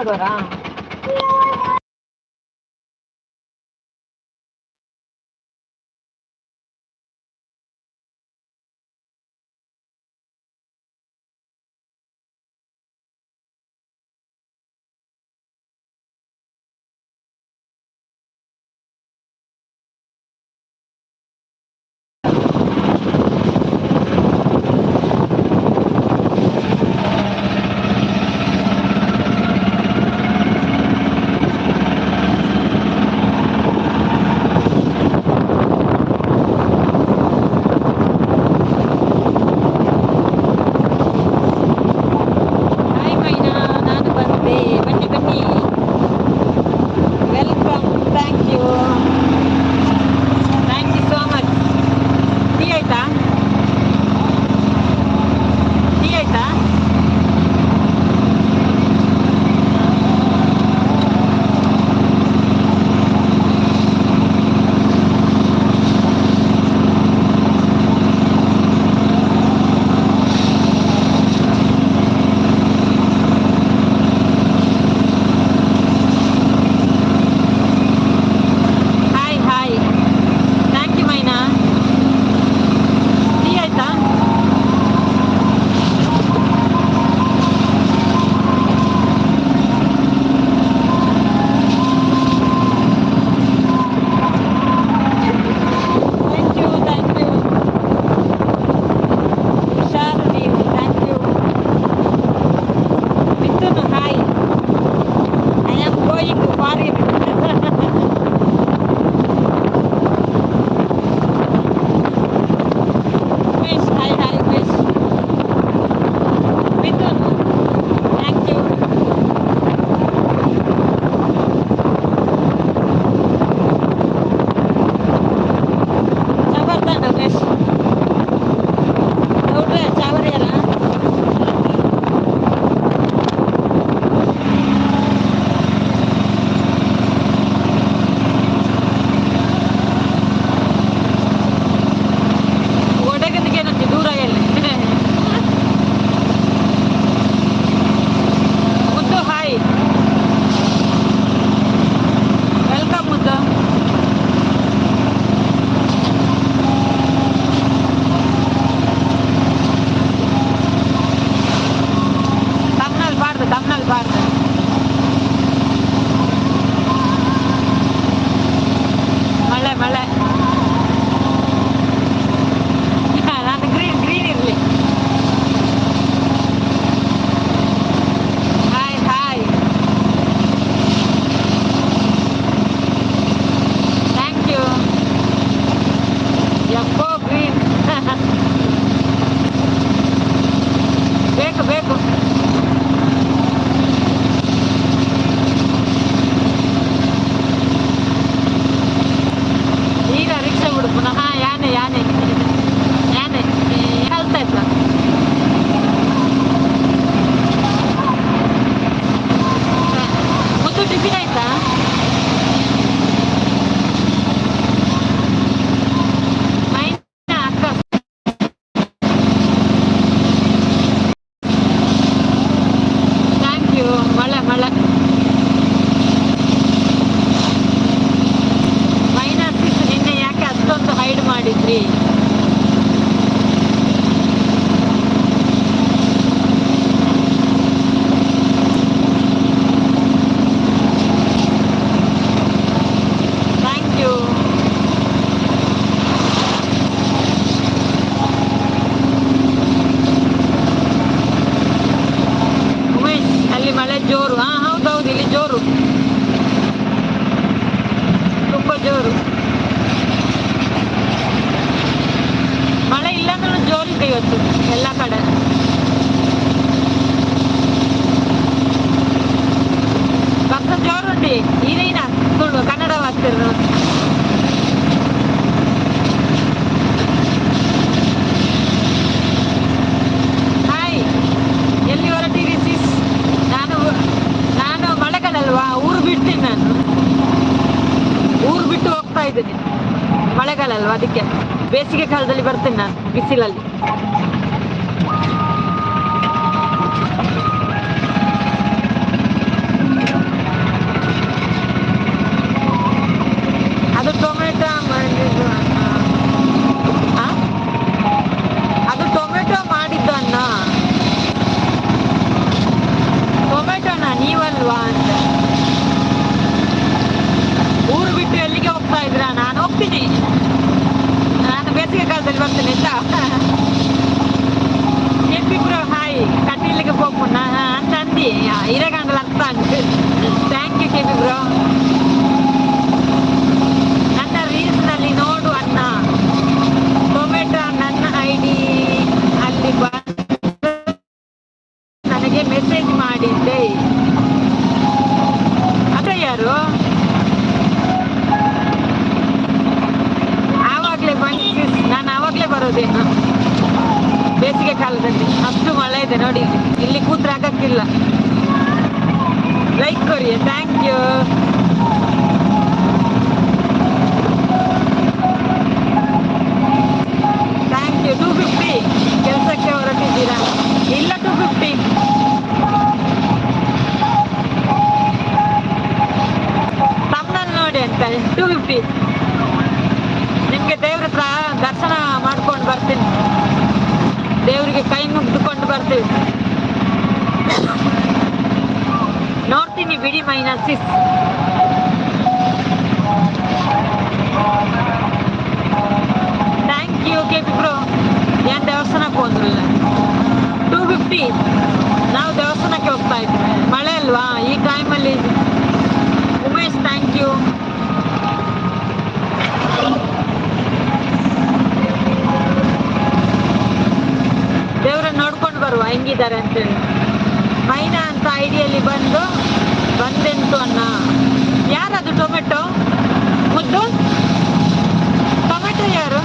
பாடுவாரா ಇದ್ದೀನಿ ಮಳೆಗಾಲ ಅಲ್ವಾ? ಅದಕ್ಕೆ ಬೇಸಿಗೆ ಕಾಲದಲ್ಲಿ ಬರ್ತೇನೆ ನಾನು ಬಿಸಿಲಲ್ಲಿ. ಇದ್ದಾರೆ ಅಂತೇಳಿ. ಮೈನಾ ಅಂತ ಐಡಿಯಲ್ಲಿ ಬಂದು ಬಂದೆಂಟು ಅನ್ನ. ಯಾರದು ಟೊಮೆಟೊ? ಮುದ್ದು? ಟೊಮೆಟೊ ಯಾರು?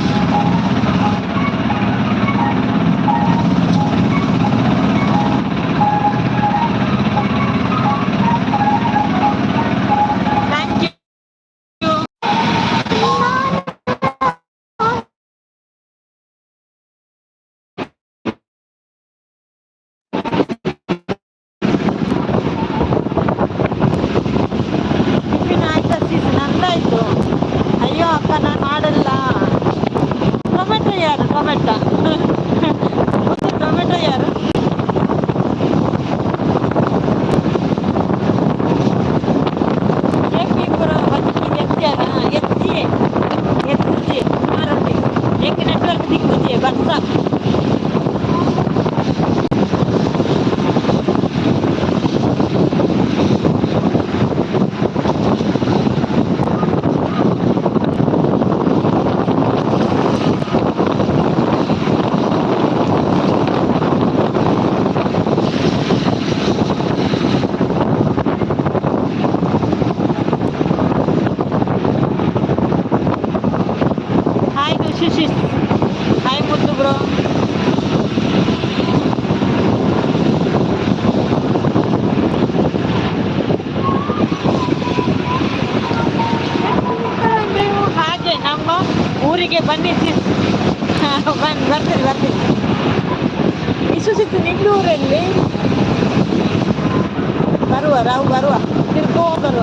ಬರುವ ನಾವು ಬರುವ ತಿರ್ಗೋ ಬರುವ.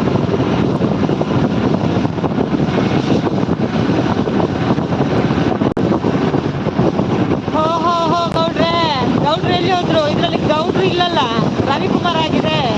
ಗೌಡ್ರೆ. ಗೌಡ್ರು ಎಲ್ಲಿ ಹೋದ್ರು? ಇದರಲ್ಲಿ ಗೌಡ್ರು ಇಲ್ಲಲ್ಲ. ರವಿಕುಮಾರ್ ಆಗಿದೆ.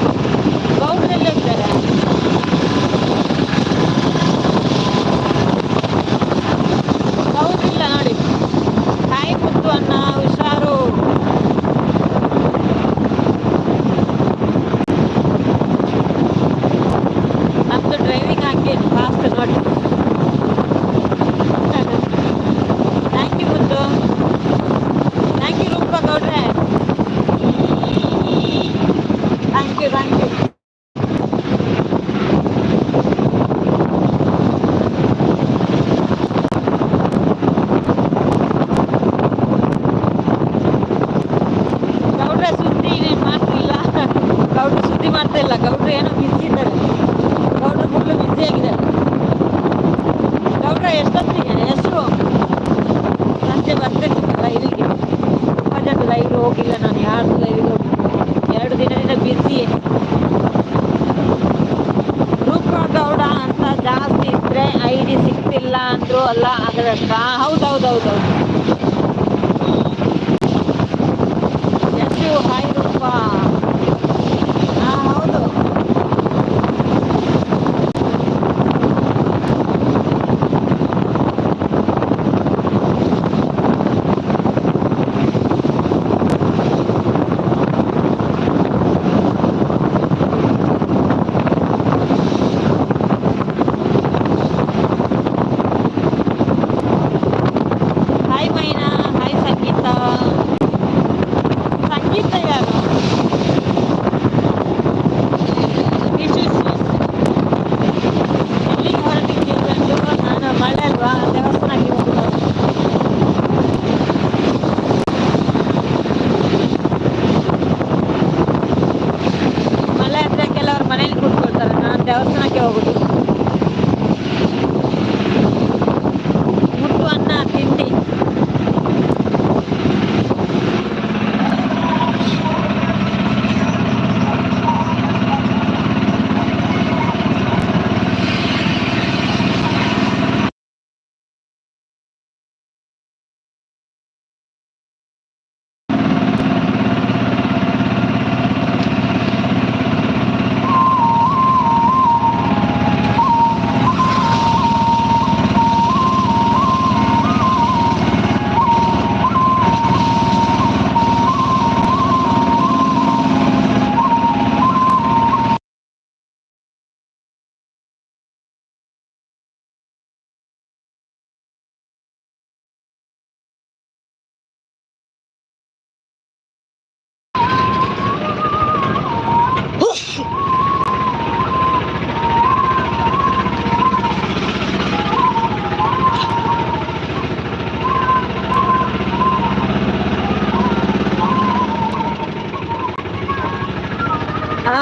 ಹಾ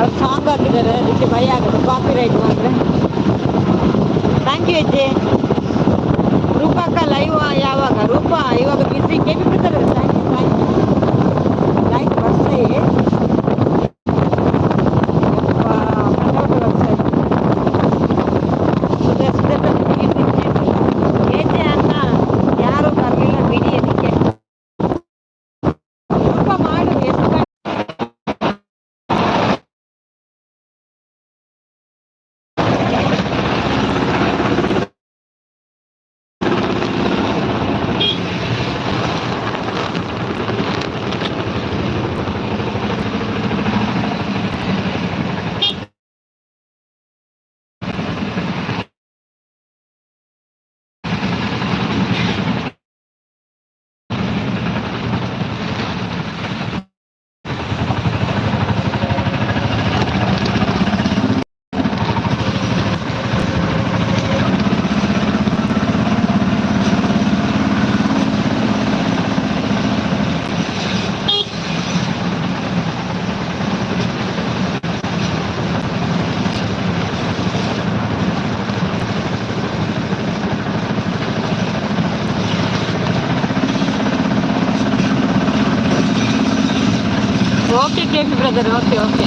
ಅವ್ರು ಸಾಂಗ್ ಹಾಕಿದ್ದಾರೆ ಅದಕ್ಕೆ ಭಯ ಆಗುತ್ತೆ ಕಾಪಿ ರೈಟ್ ಮಾತ್ರ ಥ್ಯಾಂಕ್ ಯು ಅಜ್ಜಿ ರೂಪಕ್ಕ ಲೈವ್ ಯಾವಾಗ ರೂಪ ಇವಾಗ ಬಿಸಿ ಕೇಳಿ ಬಿಡ್ತಾರೆ thank you thank you like ಬರ್ಸಿ ಅನ್ನ ಯಾರು ಬರಲಿಲ್ಲ ಬಿಡಿಯೋದಕ್ಕೆ ರೂಪ ಮಾಡು ಎಷ್ಟು ಗಂಟೆ okay K P brother okay okay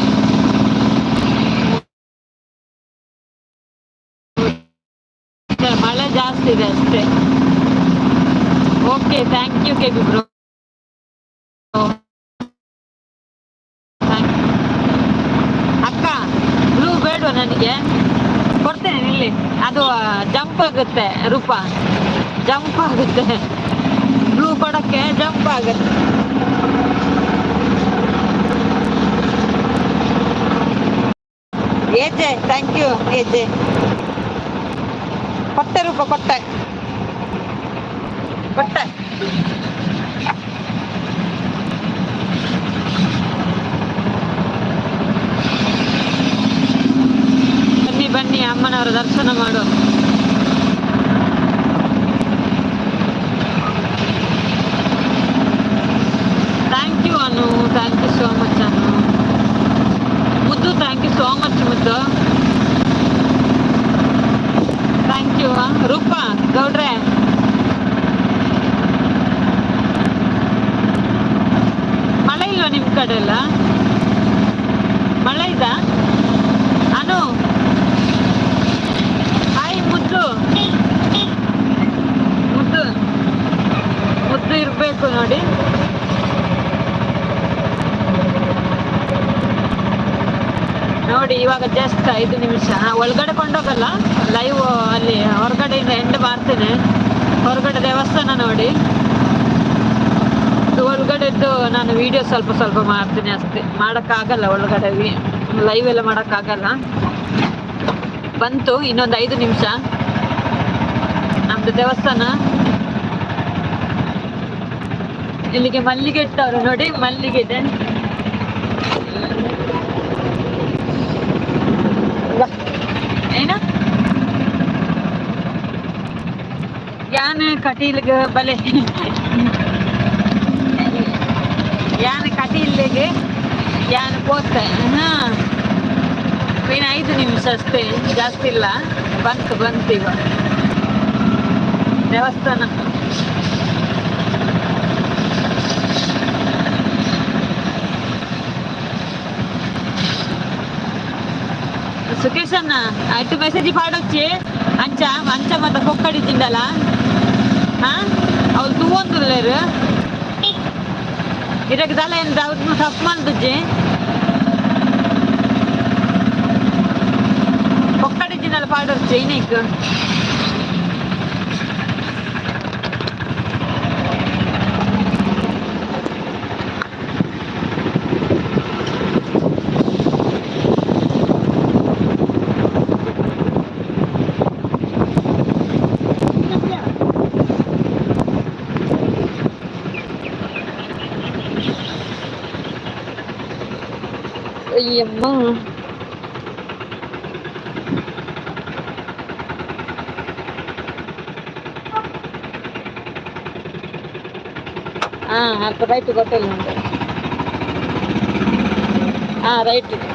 ಮಳೆ ಜಾಸ್ತಿ ಇದೆ ಅಷ್ಟೇ. Okay thank you K P bro ಬೇಡವಾ ನನಗೆ? ಕೊಡ್ತೇನೆ ಇಲ್ಲಿ ಅದು ಜಂಪ್ ಆಗುತ್ತೆ, ರೂಪ. ಜಂಪ್ ಆಗುತ್ತೆ. ಬ್ಲೂ ಕೊಡಕ್ಕೆ ಜಂಪ್ ಆಗುತ್ತೆ. AJ thank you AJ. ಕೊಟ್ಟೆ ರೂಪ, ಕೊಟ್ಟೆ. ಕೊಟ್ಟೆ. ಬನ್ನಿ ಬನ್ನಿ, ಅಮ್ಮನವರ ದರ್ಶನ ಮಾಡು. Thank you Anu. Thank you so much Anu. ಮುದ್ದು ಥ್ಯಾಂಕ್ ಯು ಸೋ ಮಚ್ ಮುದ್ದು ಥ್ಯಾಂಕ್ ಯು ರೂಪಾ ಗೌಡ್ರೆ ಮಳೆ ಇಲ್ವಾ ನಿಮ್ಮ ಕಡೆ ಎಲ್ಲ ಮಳೆ ಇದಾ ಅನು ಹಾಯ್ ಮುದ್ದು ಮುದ್ದು ಮುದ್ದು ಇರಬೇಕು ನೋಡಿ ನೋಡಿ ಜಸ್ಟ್ ಐದು ನಿಮಿಷ. ಒಳಗಡೆ ಕೊಂಡೋಗಲ್ಲ. ಲೈವ್ ಅಲ್ಲಿ ಹೊರಗಡೆಯಿಂದ ಎಂಡ್ ಮಾಡ್ತೇನೆ. ಹೊರಗಡೆ ದೇವಸ್ಥಾನ ನೋಡಿ. ಒಳಗಡೆದ್ದು ನಾನು ವಿಡಿಯೋ ಸ್ವಲ್ಪ ಸ್ವಲ್ಪ ಮಾಡ್ತೀನಿ ಅಷ್ಟೇ. ಮಾಡೋಕ್ಕಾಗಲ್ಲ ಒಳಗಡೆ ಲೈವ್ ಎಲ್ಲ ಮಾಡೋಕ್ಕಾಗಲ್ಲ. ಬಂತು, ಇನ್ನೊಂದು ಐದು ನಿಮಿಷ. ನಮ್ಮದು ದೇವಸ್ಥಾನ. ಇಲ್ಲಿಗೆ ಮಲ್ಲಿಗೆ ಇಟ್ಟವ್ರು ನೋಡಿ ಮಲ್ಲಿಗೆ ಇದೆ ಕಟೀಲ್ಗೆ ಬಲೆ. ಯಾನ ಕಟೀಲ್ಗೆ, ಯಾನ ಪೋತೆ. ಹಾಂ. ಇನ್ನು ಐದು ನಿಮಿಷ ಅಷ್ಟೇ, ಜಾಸ್ತಿ ಇಲ್ಲ. ಬಂತು ಬಂತೀವ ದೇವಸ್ಥಾನ. ಸುಖೇಶ್ ಅಣ್ಣ, ಆಯ್ತು ಮೆಸೇಜ್ ಪಾಡೋಚ್ಚಿ ಅಂಚ ಅಂಚ ಮತ್ತೆ ಕೊಕ್ಕಡಿ ತಿಂಡಲ ಅವ್ರು ತೂವೊಂದುಲ್ಲೇರು ಇರಕ್ಕೆ ದಲ ಏನು ಅವ್ರನ್ನ ತಪ್ಪು ಮಾಡ್ದಜ್ಜಿ ಕುಕ್ಕಡಿ ತಿನ್ನಲ್ಲ ಪಾಡೊಚ್ಚಿ dia bom. Ah, right tu got a Ah, right.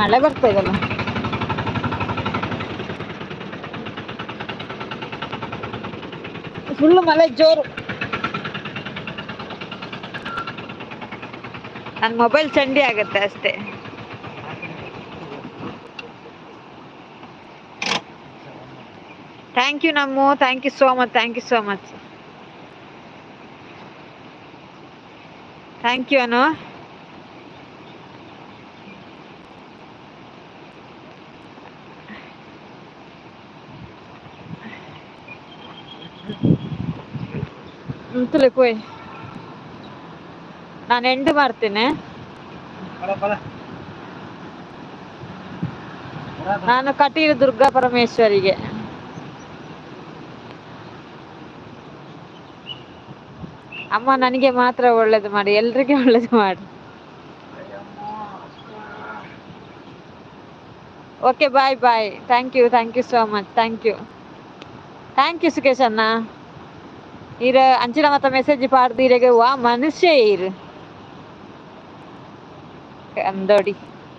ಮಳೆ ಬರ್ತಾ ಇದಲ್ಲ ಫುಲ್ ಮಳೆ, ಜೋರು. ನನ್ನ ಮೊಬೈಲ್ ಚಂಡಿ ಆಗುತ್ತೆ ಅಷ್ಟೇ. Thank you ನಮ್ಮು thank you so much thank you so much thank you Anu. ಅಂತಲೇ ಕೊಯ್. ನಾನು ಎಂಡ್ ಮಾಡ್ತೇನೆ. ನಾನು ಕಟೀಲು ದುರ್ಗಾ ಪರಮೇಶ್ವರಿಗೆ. ಅಮ್ಮ ನನಗೆ ಮಾತ್ರ ಒಳ್ಳೇದು ಮಾಡಿ ಎಲ್ರಿಗೆ ಒಳ್ಳೇದು ಮಾಡಿ. Okay bye bye thank you thank you so much thank you thank you Sukesh ಅಣ್ಣ ಇರ ಅಂಚಿನ ಮತ್ತ ಮೆಸೇಜ್ ಪಾಡ್ದು ಇರಗೆ ವಾ ಮನುಷ್ಯ ಇರು ಅಂದೋಡಿ